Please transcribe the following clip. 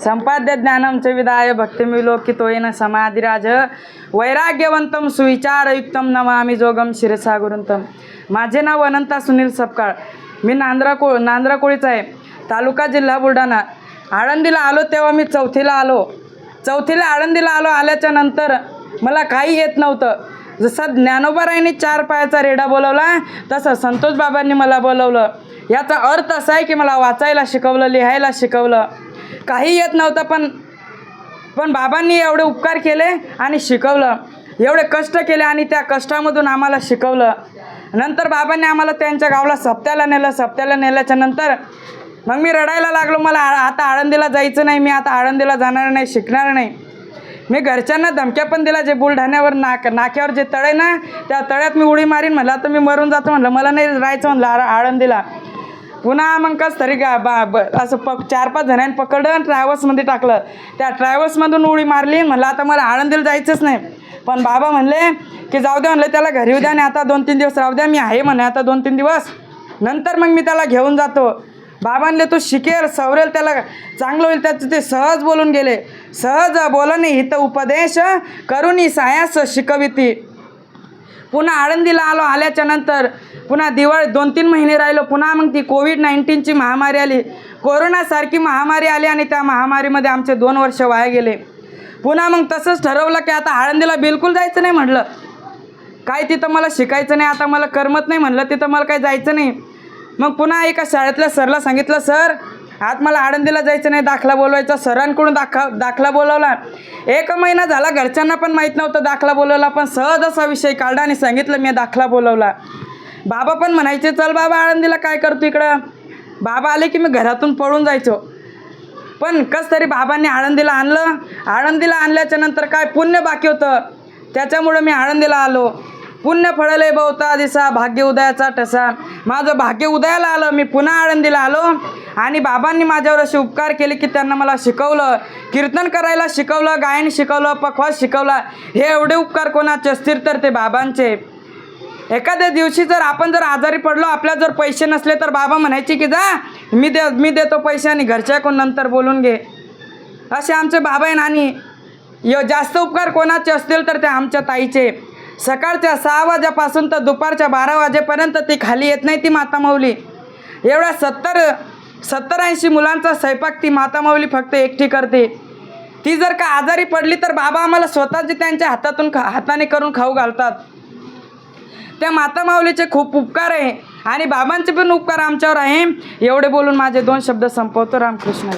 संपाद्य ज्ञानम च विदाय भक्तिमिलोकितोयेन समाधिराज। वैराग्यवंतम सुविचारयुक्तम नमामी जोगम शिरसा गुरुंतम माझे नाव अनंता सुनील सपकाळ। मी नांद्रा को नांद्रा कोळीचा आहे. तालुका जिल्हा बुलढाणा. आळंदीला आलो तेव्हा मी चौथीला आलो. चौथीला आळंदीला आलो आल्याच्यानंतर मला काही येत नव्हतं. जसं ज्ञानोबारायांनी चार पायाचा रेडा बोलवला तसं संतोष बाबांनी मला बोलवलं. याचा अर्थ असा आहे की मला वाचायला शिकवलं लिहायला शिकवलं. काही येत नव्हतं पण पण बाबांनी एवढे उपकार केले आणि शिकवलं. एवढे कष्ट केले आणि त्या कष्टामधून आम्हाला शिकवलं. नंतर बाबांनी आम्हाला त्यांच्या गावाला सप्त्याला नेलं सप्त्याला नेल्याच्या नंतर मग मी रडायला लागलो मला आ- आता आळंदीला जायचं नाही मी आता आळंदीला जाणार नाही शिकणार नाही. मी घरच्यांना धमक्या पण दिला जे बुलढाण्यावर नाक नाक्यावर जे तळे ना त्या तळ्यात मी उडी मारीन म्हणलं आता मी मरून जातो म्हणलं मला नाही राहायचं म्हणलं आळंदीला. पुन्हा मग कस तरी गा बा ब असं पक चार पाच जणांनी पकडलं आणि ट्रॅव्हल्समध्ये टाकलं. त्या ट्रॅव्हल्समधून उडी मारली म्हणलं आता मला आळंदीला जायचंच नाही. पण बाबा म्हणले की जाऊ द्या म्हणलं त्याला घरी येऊ द्या आणि आता दोन तीन दिवस राहू द्या मी आहे म्हणे आता दोन तीन दिवस. नंतर मग मी त्याला घेऊन जातो. बाबांले तो शिकेल सवरेल त्याला चांगलं होईल. त्याचं ते सहज बोलून गेले. सहज बोलणे हित उपदेश करुणी सायास शिकविती. पुन्हा आळंदीला आलो आल्याच्यानंतर पुन्हा दिवाळी दोन तीन महिने राहिलो पुन्हा मग ती कोविड नाईन्टीनची महामारी आली. कोरोनासारखी महामारी आली आणि त्या महामारीमध्ये आमचे दोन वर्ष वाया गेले. पुन्हा मग तसंच ठरवलं की आता आळंदीला बिलकुल जायचं नाही म्हटलं. काय तिथं मला शिकायचं नाही आता मला करमत नाही म्हणलं तिथं मला काही जायचं नाही. मग पुन्हा एका शाळेतल्या सरला सांगितलं सर आज मला आळंदीला जायचं नाही दाखला बोलवायचा. सरांकडून दाखा दाखला बोलवला. एक महिना झाला घरच्यांना पण माहीत नव्हतं दाखला बोलवला पण सहज असा विषय काढला आणि सांगितलं मी दाखला बोलवला. बाबा पण म्हणायचे चल बाबा आळंदीला काय करतो इकडं? बाबा आले की मी घरातून पळून जायचो. पण कस तरी बाबांनी आळंदीला आणलं. आळंदीला आणल्याच्या नंतर काय पुण्य बाकी होतं? त्याच्यामुळं मी आळंदीला आलो. पुण्य फळले बहुता दिसा भाग्य उदयाचा ठसा. माझं भाग्य उदयाला आलं मी पुन्हा आळंदीला आलो. आणि बाबांनी माझ्यावर असे उपकार केले की त्यांना मला शिकवलं कीर्तन करायला शिकवलं गायन शिकवलं पखवास शिकवला. हे एवढे उपकार कोणाचे असतील तर ते बाबांचे. एखाद्या दिवशी जर आपण जर आजारी पडलो आपल्या जर पैसे नसले तर बाबा म्हणायचे की जा मी दे मी देतो पैसे आणि घरच्या कोण नंतर बोलून घे. असे आमचे बाबा आहे नानी. यो जास्त उपकार कोणाचे असतील तर ते आमच्या ताईचे. सकाळच्या सहा वाजेपासून तर दुपारच्या बारा वाजेपर्यंत ती खाली येत नाही ती माता माऊली. एवढ्या सत्तर सत्तर ऐंशी मुलांचा स्वयंपाक ती माता माऊली फक्त एकटी करते. ती जर का आजारी पडली तर बाबा आम्हाला स्वतःचे त्यांच्या हातातून खा हाताने करून खाऊ घालतात. त्या माता माऊलीचे खूप उपकार आहे आणि बाबांचे पण उपकार आमच्यावर आहे. एवढे बोलून माझे दोन शब्द संपवतो. रामकृष्ण.